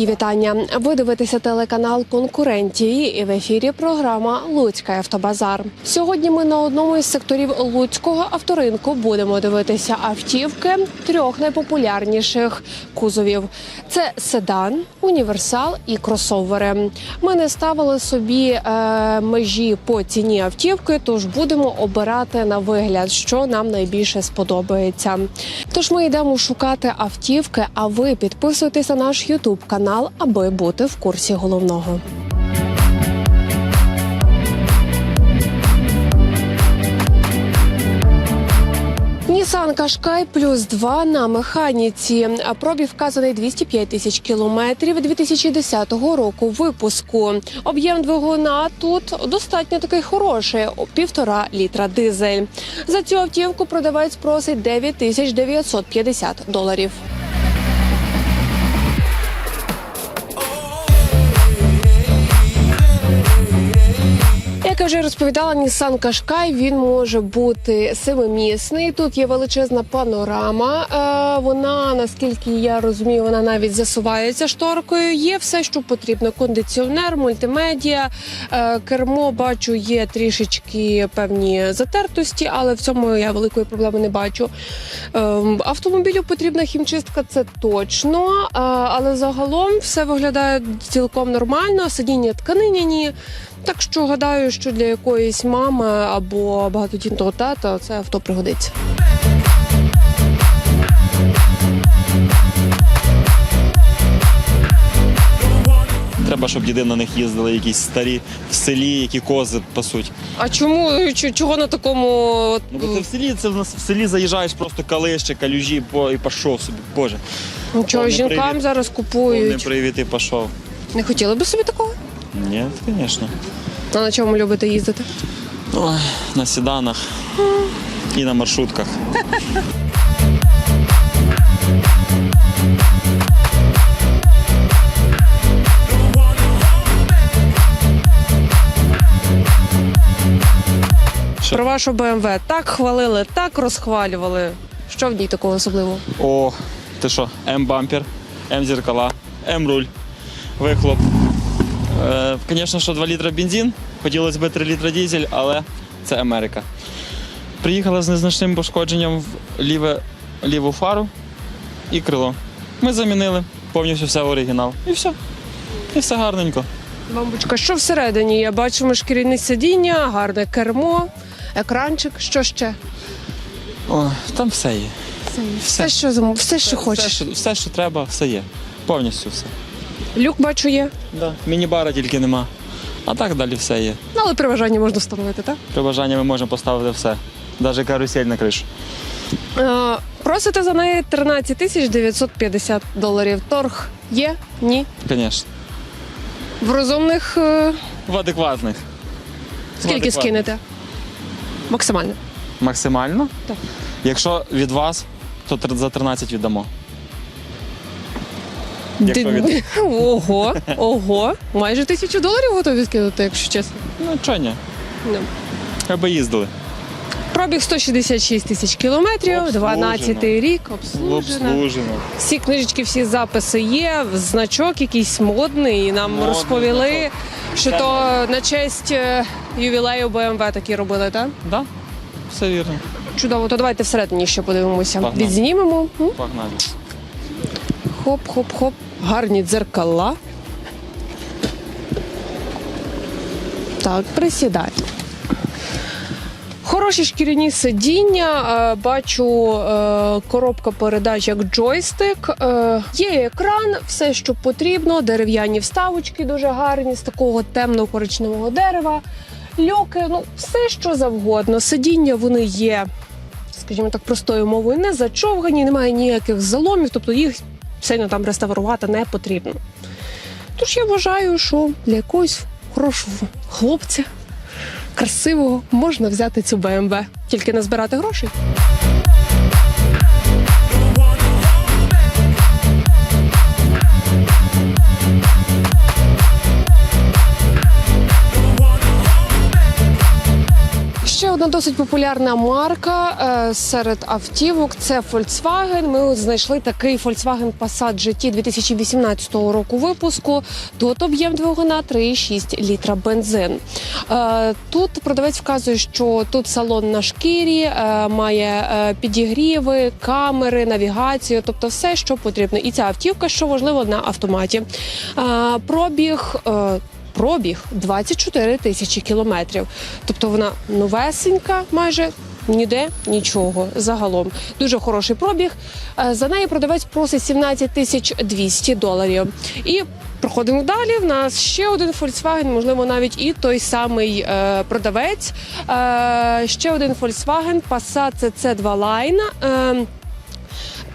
Мої вітання. Ви дивитеся телеканал Конкуренті і в ефірі програма Луцький автобазар. Сьогодні ми на одному із секторів Луцького авторинку будемо дивитися автівки трьох найпопулярніших кузовів: це седан, універсал і кросовери. Ми не ставили собі е, межі по ціні автівки, тож будемо обирати на вигляд, що нам найбільше сподобається. Тож ми йдемо шукати автівки. А ви підписуйтесь на наш Ютуб канал, аби бути в курсі головного. Нісан Кашкай плюс 2 на механіці. А Пробіг вказаний 205 тисяч кілометрів 2010 року випуску. Об'єм двигуна тут достатньо такий хороший – півтора літра дизель. За цю автівку продавець просить 9 тисяч 950 доларів. Вже розповідала, Nissan Qashqai, він може бути семимісний. Тут є величезна панорама. Е, вона, наскільки я розумію, вона навіть засувається шторкою. Є все, що потрібно: кондиціонер, мультимедіа, е, кермо бачу, є трішечки певні затертості, але в цьому я великої проблеми не бачу. Е, автомобілю потрібна хімчистка, це точно. Е, але загалом все виглядає цілком нормально. Сидіння тканиняні. Так що гадаю, що для якоїсь мами або багатодітного тата це авто пригодиться. Треба, щоб діди на них їздили, якісь старі в селі, які кози пасуть. А чому чого на такому Ну бо це в селі, це в нас в селі заїжджаєш просто калище, калюжі, по і пішов собі. Боже, нічого повний жінкам привід. зараз повний купують? привіт і пішов. Не хотіли би собі такого? Ні, звісно. А на чому любите їздити? Ой, на сіданах і на маршрутках. Про вашу BMW так хвалили, так розхвалювали. Що в ній такого особливого? О, ти що, М-бампер, М-зеркала, М-руль, вихлоп. Е, Звісно, що 2 літра бензин, хотілося б 3 літра дізель, але це Америка. Приїхала з незначним пошкодженням в ліве, ліву фару і крило. Ми замінили повністю все в оригінал. І все. І все гарненько. Бамбочка, що всередині? Я бачимо шкіряне сидіння, гарне кермо, екранчик. Що ще? О, там все є. Все, що зам- все, що Все, хочеш. що, все, що треба, все є. Повністю все. Люк бачу є. Да. Міні-бара тільки нема. А так далі все є. Ну, але при бажанні можна встановити, так? При бажанні ми можемо поставити все. Навіть карусель на кришу. Е, просите за неї 13 тисяч 950 доларів. Торг є? Ні. Звісно. В розумних е, В адекватних. скільки адекватних. скинете? Максимально. Максимально? Так. Якщо від вас, то тр- за 13 віддамо. Якщо Ди- Ого, ого. Майже тисячу доларів готові скинути, якщо чесно. Ну, чого ні? Ну. Аби їздили. Пробіг 166 тисяч кілометрів, Обслужено. 12 рік, обслужено. Обслужено. Всі книжечки, всі записи є, значок якийсь модний. І нам Модний розповіли, значок. що то на честь е, ювілею БМВ такі робили, так? Да? Все вірно. Чудово, то давайте всередині ще подивимося. Погнали. Відзнімемо. М? Погнали. Хоп, хоп, хоп. Гарні дзеркала. Так, присідай. Хороші шкіряні сидіння. е, Бачу е, коробка передач як джойстик. Е, Є екран, все, що потрібно. Дерев'яні вставочки дуже гарні з такого темно-коричневого дерева. Люки, ну все, що завгодно. Сидіння вони є, скажімо так, простою мовою, не зачовгані, немає ніяких заломів, тобто їх сильно там реставрувати не потрібно. Тож я вважаю, що для якогось хорошого хлопця, красивого, можна взяти цю БМВ, тільки не збирати грошей. Одна досить популярна марка е, серед автівок це Volkswagen. Ми знайшли такий Volkswagen Passat GT 2018 року випуску. Тут об'єм двигуна 3,6 літра бензин. Е, Тут продавець вказує, що тут салон на шкірі, е, має підігріви, камери, навігацію, тобто все, що потрібно. І ця автівка, що важливо, на автоматі. Пробіг. Пробіг 24 тисячі кілометрів. Тобто вона новесенька, майже ніде нічого загалом. Дуже хороший пробіг. Е, За неї продавець просить 17 тисяч 200 доларів. І проходимо далі. В нас ще один Volkswagen, можливо, навіть і той самий е, продавець. Е, ще один Volkswagen Passat CC2 Line. Е,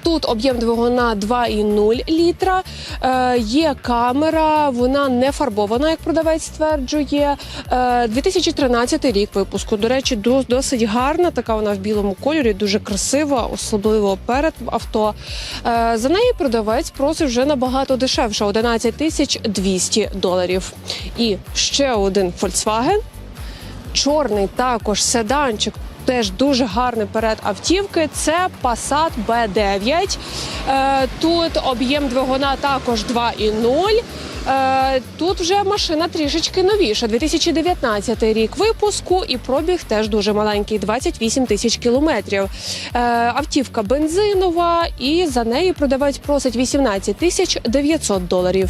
Тут об'єм двигуна 2,0 літра. Е, є камера, вона не фарбована, як продавець стверджує. Е, 2013 рік випуску. До речі, до- досить гарна. Така вона в білому кольорі, дуже красива, особливо перед авто. Е, за неї продавець просить вже набагато дешевше 11 тисяч 200 доларів. І ще один Volkswagen чорний також седанчик. Теж дуже гарний перед автівки. Це Passat B9. Е, Тут об'єм двигуна також 2,0. Е, Тут вже машина трішечки новіша. 2019 рік випуску і пробіг теж дуже маленький 28 тисяч кілометрів. Е, Автівка бензинова, і за неї продавець просить 18 тисяч 900 доларів.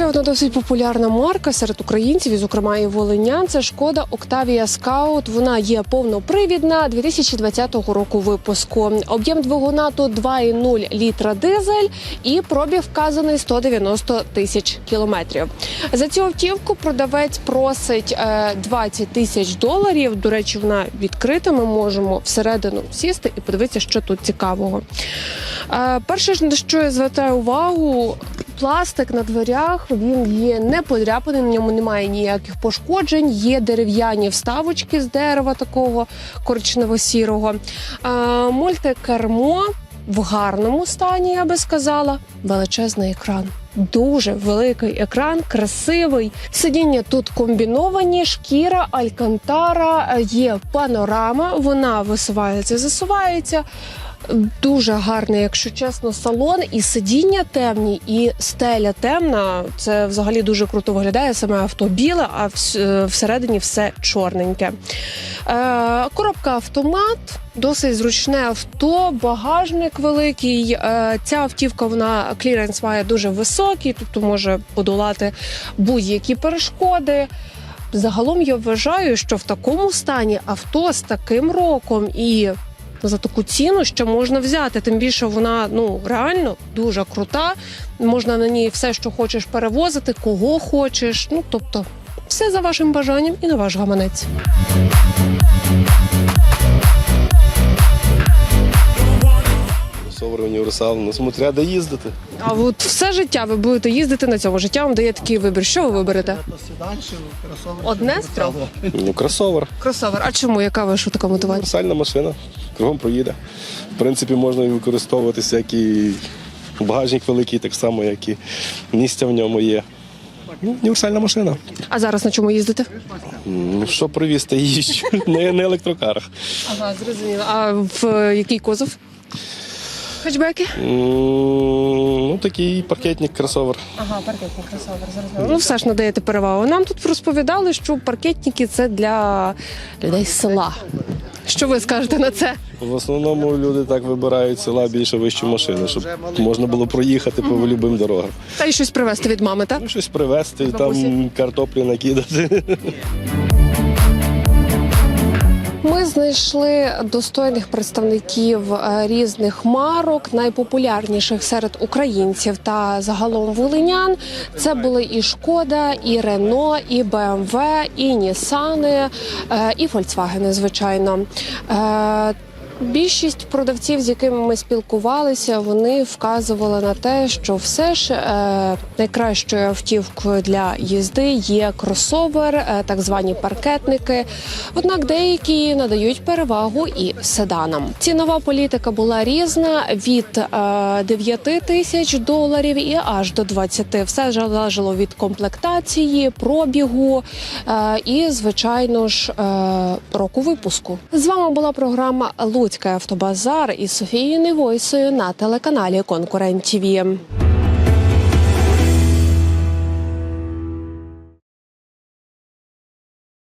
Ще одна досить популярна марка серед українців, і, зокрема і волинян. Це шкода Octavia Scout. Вона є повнопривідна 2020 року випуску. Об'єм двигуна тут 2,0 літра дизель і пробіг вказаний 190 тисяч кілометрів. За цю автівку продавець просить е, 20 тисяч доларів. До речі, вона відкрита. Ми можемо всередину сісти і подивитися, що тут цікавого. Е, Перше ж на що я звертаю увагу, пластик на дверях він є не подряпаний, на ньому немає ніяких пошкоджень. Є дерев'яні вставочки з дерева такого коричнево-сірого. Мультикермо в гарному стані, я би сказала. Величезний екран. Дуже великий екран, красивий. Сидіння тут комбіновані, шкіра, алькантара, е, є панорама, вона висувається, засувається. Дуже гарний, якщо чесно, салон і сидіння темні, і стеля темна. Це взагалі дуже круто виглядає. Саме авто біле, а е, всередині все чорненьке. Е, коробка автомат, досить зручне авто, багажник великий. Е, ця автівка вона кліренс має дуже високий, тобто може подолати будь-які перешкоди. Загалом я вважаю, що в такому стані авто з таким роком і за таку ціну ще можна взяти. Тим більше вона ну реально дуже крута. Можна на ній все, що хочеш, перевозити, кого хочеш. Ну тобто, все за вашим бажанням і на ваш гаманець. Кросовер універсал, ну смотря де їздити. А от все життя ви будете їздити на цьому. Життя вам дає такий вибір. Що ви виберете? Одне з трьох? Ну, кросовер, Кросовер. А чому? Яка ваша така мотивація? універсальна машина, кругом проїде. В принципі, можна і використовуватися, як і багажник великий, так само, як і місця в ньому є. Ну, універсальна машина. А зараз на чому їздите? Ну, що привізти, їжджу. Не на електрокарах. Ага, зрозуміло. А в е, який козов? Хетчбеки? Ну, такий паркетник, кросовер. Ага, паркетник кросовер, зрозуміло. Ну, все ж надаєте перевагу. Нам тут розповідали, що паркетники це для людей з села. Що ви скажете на це? В основному люди так вибирають села більше вищу машину, щоб можна було проїхати по любим дорогам. Та й щось привезти від мами, так? Ну, щось привезти, там картоплі накидати. Знайшли достойних представників е, різних марок, найпопулярніших серед українців та загалом волинян. Це були і Шкода, і Рено, і БМВ, і Нісани, е, і Фольксвагени, звичайно. Більшість продавців, з якими ми спілкувалися, вони вказували на те, що все ж е, найкращою автівкою для їзди є кросовер, е, так звані паркетники. Однак деякі надають перевагу і седанам. Цінова політика була різна від е, 9 тисяч доларів і аж до 20. Все залежало від комплектації, пробігу е, і, звичайно ж, е, року випуску. З вами була програма Луцький автобазар із Софією Невойсою на телеканалі Конкурент ТІВІ.